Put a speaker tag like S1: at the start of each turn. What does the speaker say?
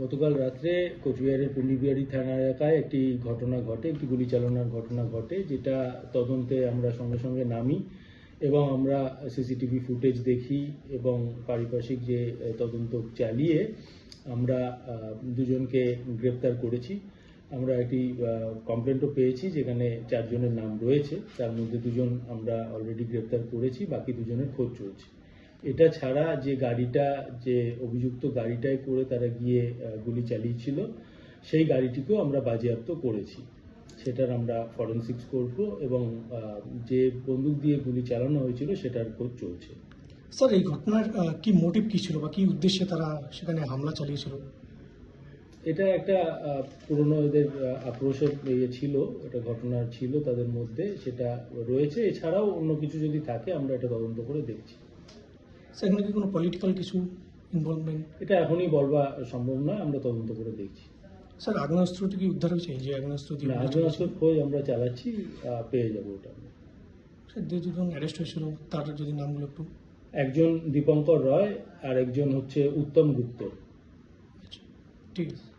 S1: গতকাল রাত্রে কোচবিহারের পিন্ডিবিহারি থানা এলাকায় একটি ঘটনা ঘটে, একটি গুলি চালনার ঘটনা ঘটে, যেটা তদন্তে আমরা সঙ্গে সঙ্গে নামি এবং আমরা সিসিটিভি ফুটেজ দেখি এবং পারিপার্শ্বিক যে তদন্ত চালিয়ে আমরা দুজনকে গ্রেপ্তার করেছি। আমরা একটি কমপ্লেন্টও পেয়েছি যেখানে চারজনের নাম রয়েছে। তার মধ্যে দুজন আমরা অলরেডি গ্রেপ্তার করেছি, বাকি দুজনের খোঁজ চলছে। এটা ছাড়া যে গাড়িটা যে অভিযুক্ত গাড়িটায় করে তারা গিয়ে গুলি চালিয়েছিল সেই গাড়িটিকেও আমরা বাজেয়াপ্ত করেছি। সেটার আমরা ফরেন্সিক্স করব এবং যে বন্দুক দিয়ে গুলি চালানো হয়েছিল সেটার খোঁজ চলছে।
S2: স্যার এই ঘটনার কি মোটিভ কি ছিল বা কি উদ্দেশ্যে তারা সেখানে হামলা চালিয়েছিল?
S1: এটা একটা পুরনো এদের আক্রোশের ইয়ে ছিল এটা ঘটনা ছিল তাদের মধ্যে সেটা রয়েছে। এছাড়াও অন্য কিছু যদি থাকে আমরা এটা তদন্ত করে দেখছি।
S2: স্যার এখানে কি কোনো পলিটিক্যাল কিছু ইনভলভমেন্ট
S1: এটা এখনই বলবা সম্ভব নয় আমরা তদন্ত করে দেখছি।
S2: স্যার আগ্নেয়াস্ত্রটি কি উদ্ধার হয়েছে? যে আগ্নেয়াস্ত্র দিয়ে
S1: আগ্নেয়াস্ত্র খোঁজ আমরা চালাচ্ছি পেয়ে যাব ওটা।
S2: স্যার যে দুজন অ্যারেস্ট হয়েছিল তার যদি নামগুলো একটু
S1: একজন দীপঙ্কর রয় আর একজন হচ্ছে উত্তম গুপ্ত।
S2: আচ্ছা, ঠিক আছে।